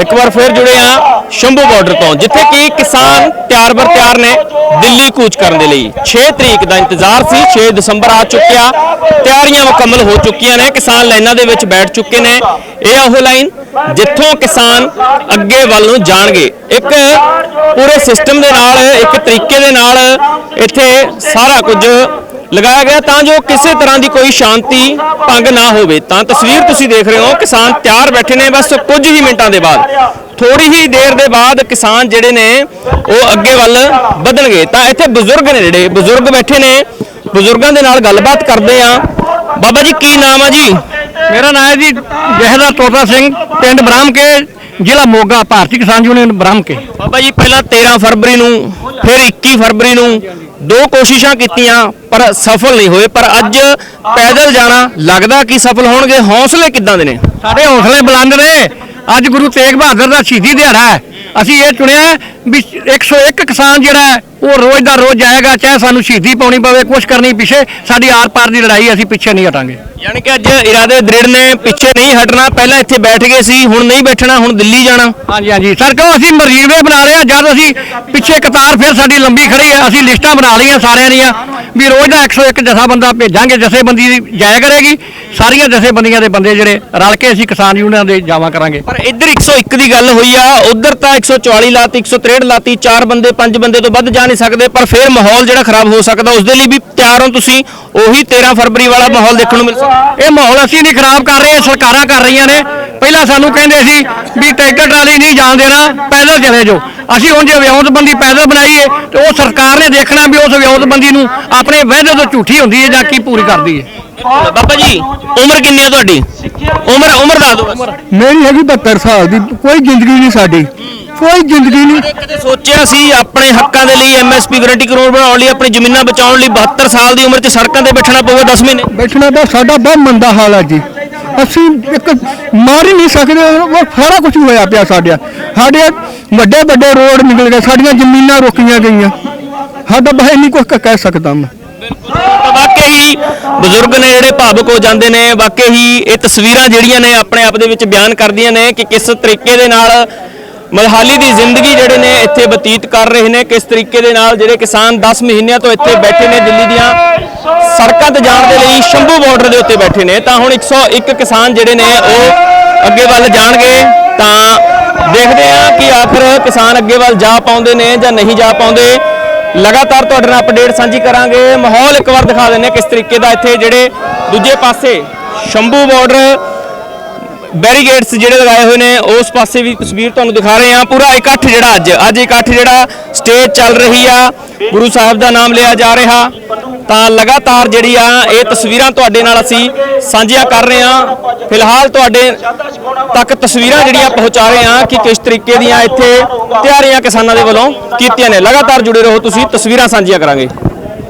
ਇੱਕ ਵਾਰ ਫਿਰ ਜੁੜੇ ਆ ਸ਼ੰਭੂ ਬਾਰਡਰ ਤੋਂ, ਜਿੱਥੇ ਕਿ ਕਿਸਾਨ ਤਿਆਰ ਬਰ ਤਿਆਰ ਨੇ ਦਿੱਲੀ ਕੂਚ ਕਰਨ ਦੇ ਲਈ। 6 ਤਰੀਕ ਦਾ ਇੰਤਜ਼ਾਰ ਸੀ 6 ਦਸੰਬਰ ਆ ਚੁੱਕਿਆ, ਤਿਆਰੀਆਂ ਮੁਕੰਮਲ ਹੋ ਚੁੱਕੀਆਂ ਨੇ, ਕਿਸਾਨ ਲਾਈਨਾਂ ਦੇ ਵਿੱਚ ਬੈਠ ਚੁੱਕੇ ਨੇ। ਇਹ ਉਹ ਲਾਈਨ ਜਿੱਥੋਂ ਕਿਸਾਨ ਅੱਗੇ ਵੱਲ ਨੂੰ ਜਾਣਗੇ। ਇੱਕ ਪੂਰੇ ਸਿਸਟਮ ਦੇ ਨਾਲ, ਇੱਕ ਤਰੀਕੇ ਦੇ ਨਾਲ ਇੱਥੇ ਸਾਰਾ ਕੁਝ ਲਗਾਇਆ ਗਿਆ ਤਾਂ ਜੋ ਕਿਸੇ ਤਰ੍ਹਾਂ ਦੀ ਕੋਈ ਸ਼ਾਂਤੀ ਭੰਗ ਨਾ ਹੋਵੇ। ਤਾਂ ਤਸਵੀਰ ਤੁਸੀਂ ਦੇਖ ਰਹੇ ਹੋ, ਕਿਸਾਨ ਤਿਆਰ ਬੈਠੇ ਨੇ ਬਸ ਕੁਝ ਹੀ ਮਿੰਟਾਂ ਦੇ ਬਾਅਦ। ਥੋੜੀ ਹੀ ਦੇਰ ਦੇ ਬਾਅਦ ਕਿਸਾਨ ਜਿਹੜੇ ਨੇ, ਉਹ ਅੱਗੇ ਵੱਲ ਵਧਣਗੇ। ਤਾਂ ਇੱਥੇ ਬਜ਼ੁਰਗ ਨੇ ਜਿਹੜੇ, ਬਜ਼ੁਰਗ ਬੈਠੇ ਨੇ, ਬਜ਼ੁਰਗਾਂ ਦੇ ਨਾਲ ਗੱਲਬਾਤ ਕਰਦੇ ਆ ਬਾਬਾ ਜੀ, ਕੀ ਨਾਮ ਆ ਜੀ? ਮੇਰਾ ਨਾਮ ਹੈ ਜੀ ਜਹਦਾ ਤੋਤਾ ਸਿੰਘ, ਪਿੰਡ ਬ੍ਰਹਮ ਕੇ ਜ਼ਿਲ੍ਹਾ ਮੋਗਾ ਭਾਰਤੀ ਕਿਸਾਨ ਯੂਨੀਅਨ ਬ੍ਰਹਮ ਕੇ। ਬਾਬਾ ਜੀ ਪਹਿਲਾਂ 13 ਫਰਵਰੀ ਨੂੰ ਫਿਰ 21 ਫਰਵਰੀ ਨੂੰ ਦੋ ਕੋਸ਼ਿਸ਼ਾਂ ਕੀਤੀਆਂ ਪਰ ਸਫਲ ਨਹੀਂ ਹੋਏ। ਪਰ ਅੱਜ ਪੈਦਲ ਜਾਣਾ ਲੱਗਦਾ ਕਿ ਸਫਲ ਹੋਣਗੇ। ਹੌਸਲੇ ਕਿੱਦਾਂ ਦੇ ਨੇ? ਸਾਡੇ ਹੌਸਲੇ ਬੁਲੰਦ ਨੇ। ਅੱਜ ਗੁਰੂ ਤੇਗ ਬਹਾਦਰ ਦਾ ਸ਼ਹੀਦੀ ਦਿਹਾੜਾ ਹੈ। ਅਸੀਂ ਇਹ ਚੁਣਿਆ ਵੀ 101 ਕਿਸਾਨ ਜਿਹੜਾ ਉਹ ਰੋਜ਼ ਦਾ ਰੋਜ਼ ਜਾਏਗਾ ਚਾਹੇ ਸਾਨੂੰ ਸ਼ਹੀਦੀ ਪਾਉਣੀ ਪਵੇ ਕੁਛ ਕਰਨੀ ਪਿੱਛੇ ਸਾਡੀ ਆਰ ਪਾਰ ਦੀ ਲੜਾਈ ਅਸੀਂ ਪਿੱਛੇ ਨਹੀਂ ਹਟਾਂਗੇ। ਯਾਨੀ ਕਿ ਅੱਜ ਇਰਾਦੇ ਦ੍ਰਿੜ ਨੇ ਪਿੱਛੇ ਨਹੀਂ ਹਟਣਾ, ਪਹਿਲਾਂ ਇੱਥੇ ਬੈਠ ਗਏ ਸੀ, ਹੁਣ ਨਹੀਂ ਬੈਠਣਾ, ਹੁਣ ਦਿੱਲੀ ਜਾਣਾ। ਹਾਂਜੀ ਹਾਂਜੀ। ਸਰ ਕਿਉਂ ਅਸੀਂ ਮਰੀਵੇ ਬਣਾ ਰਹੇ ਹਾਂ, ਜਦ ਅਸੀਂ ਪਿੱਛੇ ਕਤਾਰ ਫਿਰ ਸਾਡੀ ਲੰਬੀ ਖੜੀ ਹੈ, ਅਸੀਂ ਲਿਸਟਾਂ ਬਣਾ ਲਈਆਂ ਸਾਰਿਆਂ ਦੀਆਂ। ਵੀ ਰੋਜ਼ ਦਾ 101 ਜਥਾਬੰਦਾ ਭੇਜਾਂਗੇ ਜਥੇਬੰਦੀ ਦੀ ਜਾਇਆ ਕਰੇਗੀ। ਸਾਰੀਆਂ ਜਥੇਬੰਦੀਆਂ ਦੇ ਬੰਦੇ ਜਿਹੜੇ ਰਲ ਕੇ ਅਸੀਂ ਕਿਸਾਨ ਯੂਨੀਅਨ ਦੇ ਜਾਵਾਂ ਕਰਾਂਗੇ। ਪਰ ਇੱਧਰ 101 ਦੀ ਗੱਲ ਹੋਈ ਆ ਉਧਰ ਤਾਂ 144 ਲਾਤੀ 163 ਲਾਤੀ ਚਾਰ ਬੰਦੇ ਪੰਜ ਬੰਦੇ ਤੋਂ ਵੱਧ ਜਾ ਨਹੀਂ ਸਕਦੇ ਪਰ ਫਿਰ ਮਾਹੌਲ ਜਿਹੜਾ ਖਰਾਬ ਹੋ ਸਕਦਾ ਉਸ ਦੇ ਲਈ ਵੀ ਤਿਆਰ ਹੋ ਤੁਸੀਂ। ਉਹੀ 13 ਫਰਵਰੀ ਵਾਲਾ ਮਾਹੌਲ ਦੇਖਣ ਨੂੰ ਮਿਲ ਸਕਦਾ। ਇਹ ਮਾਹੌਲ ਅਸੀਂ ਨਹੀਂ ਖਰਾਬ ਕਰ ਰਹੇ ਸਰਕਾਰਾਂ ਕਰ ਰਹੀਆਂ ਨੇ। ਪਹਿਲਾਂ ਸਾਨੂੰ ਕਹਿੰਦੇ ਸੀ ਵੀ ਟਰੈਕਟਰ ਟਰਾਲੀ ਨਹੀਂ ਜਾਣ ਦੇਣਾ ਪੈਦਲ ਚਲੇ ਜਾਓ। ਅਸੀਂ ਹੁਣ ਜੇ ਵਿਉਂਤਬੰਦੀ ਪੈਦਲ ਬਣਾਈਏ ਤੇ ਉਹ ਸਰਕਾਰ ਨੇ ਦੇਖਣਾ ਵੀ ਉਸ ਵਿਉਂਤਬੰਦੀ ਨੂੰ ਆਪਣੇ ਵਾਅਦੇ ਤੋਂ ਝੂਠੀ ਹੁੰਦੀ ਹੈ ਜਾਂ ਕੀ ਪੂਰੀ ਕਰਦੀ ਹੈ। ਬਾਬਾ ਜੀ ਉਮਰ ਕਿੰਨੀ ਹੈ ਤੁਹਾਡੀ? ਉਮਰ ਉਮਰ ਦੱਸ ਦਿਓ ਬਸ। ਮੇਰੀ ਹੈਗੀ 72 ਸਾਲ ਦੀ ਕੋਈ ਜ਼ਿੰਦਗੀ ਨਹੀਂ ਸਾਡੀ। ਕੋਈ ਜ਼ਿੰਦਗੀ ਨਹੀਂ। ਕਦੇ ਕਦੇ ਸੋਚਿਆ ਸੀ ਆਪਣੇ ਹੱਕਾਂ ਦੇ ਲਈ ਐਮਐਸਪੀ ਗਰੰਟੀ ਕਾਨੂੰਨ ਬਣਾਉਣ ਲਈ ਆਪਣੀ ਜ਼ਮੀਨਾਂ ਬਚਾਉਣ ਲਈ 72 ਸਾਲ ਦੀ ਉਮਰ 'ਚ ਸੜਕਾਂ ਤੇ ਬੈਠਣਾ ਪਊਗਾ 10 ਮਹੀਨੇ। ਬੈਠਣਾ ਤਾਂ ਸਾਡਾ ਬਹੁਤ ਮੰਦਾ ਹਾਲ ਹੈ ਜੀ। ਅਸੀਂ ਇੱਕ ਮਾਰ ਹੀ ਨਹੀਂ ਸਕਦੇ ਉਹ ਸਾਰਾ ਕੁਝ ਹੋਇਆ ਪਿਆ ਸਾਡੇ ਸਾਡੇ ਵੱਡੇ ਵੱਡੇ ਰੋਡ ਨਿਕਲ ਗਏ, ਸਾਡੀਆਂ ਜ਼ਮੀਨਾਂ ਰੋਕੀਆਂ ਗਈਆਂ। ਸਾਡਾ ਬਹਿ ਨਹੀਂ ਕੁਝ ਕਹਿ ਸਕਦਾ ਮੈਂ। ਵਾਕਈ ਬਜ਼ੁਰਗ ਨੇ ਜਿਹੜੇ ਭਾਵੁਕ ਹੋ ਜਾਂਦੇ ਨੇ, ਵਾਕਈ ਹੀ ਇਹ ਤਸਵੀਰਾਂ ਜਿਹੜੀਆਂ ਨੇ ਆਪਣੇ ਆਪ ਦੇ ਵਿੱਚ ਬਿਆਨ ਕਰਦੀਆਂ ਨੇ ਕਿ ਕਿਸ ਤਰੀਕੇ ਦੇ ਨਾਲ ਮਲਹਾਲੀ ਦੀ ਜ਼ਿੰਦਗੀ ਜਿਹੜੇ ਨੇ ਇੱਥੇ ਬਤੀਤ ਕਰ ਰਹੇ ਨੇ, ਕਿਸ ਤਰੀਕੇ ਦੇ ਨਾਲ ਜਿਹੜੇ ਕਿਸਾਨ 10 ਮਹੀਨਿਆਂ ਤੋਂ ਇੱਥੇ ਬੈਠੇ ਨੇ ਦਿੱਲੀ ਦੀਆਂ ਸੜਕਾਂ ਤੇ ਜਾਣ ਦੇ ਲਈ ਸ਼ੰਭੂ ਬਾਰਡਰ ਦੇ ਉੱਤੇ ਬੈਠੇ ਨੇ। ਤਾਂ ਹੁਣ 101 ਕਿਸਾਨ ਜਿਹੜੇ ਨੇ ਉਹ ਅੱਗੇ ਵੱਲ ਜਾਣਗੇ, ਤਾਂ ਦੇਖਦੇ ਹਾਂ ਕਿ ਆਖਰ ਕਿਸਾਨ ਅੱਗੇ ਵੱਲ ਜਾ ਪਾਉਂਦੇ ਨੇ ਜਾਂ ਨਹੀਂ ਜਾ ਪਾਉਂਦੇ। ਲਗਾਤਾਰ ਤੁਹਾਡੇ ਨਾਲ ਅਪਡੇਟ ਸਾਂਝੀ ਕਰਾਂਗੇ। ਮਾਹੌਲ ਇੱਕ ਵਾਰ ਦਿਖਾ ਦਿੰਦੇ ਹਾਂ ਕਿਸ ਤਰੀਕੇ ਦਾ ਇੱਥੇ ਜਿਹੜੇ ਦੂਜੇ ਪਾਸੇ ਸ਼ੰਭੂ ਬਾਰਡਰ ਬੈਰੀਗੇਟਸ ਜਿਹੜੇ ਲਗਾਏ ਹੋਏ ਨੇ, ਉਸ ਪਾਸੇ ਵੀ ਤਸਵੀਰ ਤੁਹਾਨੂੰ ਦਿਖਾ ਰਹੇ ਹਾਂ। ਪੂਰਾ ਇਕੱਠ ਜਿਹੜਾ ਅੱਜ ਅੱਜ ਇਕੱਠ ਜਿਹੜਾ ਸਟੇਜ ਚੱਲ ਰਹੀ ਆ। ਗੁਰੂ ਸਾਹਿਬ ਦਾ ਨਾਮ ਲਿਆ ਜਾ ਰਿਹਾ। ਤਾਂ ਲਗਾਤਾਰ ਜਿਹੜੀ ਆ, ਇਹ ਤਸਵੀਰਾਂ ਤੁਹਾਡੇ ਨਾਲ ਅਸੀਂ ਸਾਂਝੀਆਂ ਕਰ ਰਹੇ ਹਾਂ। ਫਿਲਹਾਲ ਤੁਹਾਡੇ ਤੱਕ ਤਸਵੀਰਾਂ ਜਿਹੜੀਆਂ ਪਹੁੰਚਾ ਰਹੇ ਹਾਂ ਕਿ ਕਿਸ ਤਰੀਕੇ ਦੀਆਂ ਇੱਥੇ ਤਿਆਰੀਆਂ ਕਿਸਾਨਾਂ ਦੇ ਵੱਲੋਂ ਕੀਤੀਆਂ ਨੇ। ਲਗਾਤਾਰ ਜੁੜੇ ਰਹੋ ਤੁਸੀਂ, ਤਸਵੀਰਾਂ ਸਾਂਝੀਆਂ ਕਰਾਂਗੇ।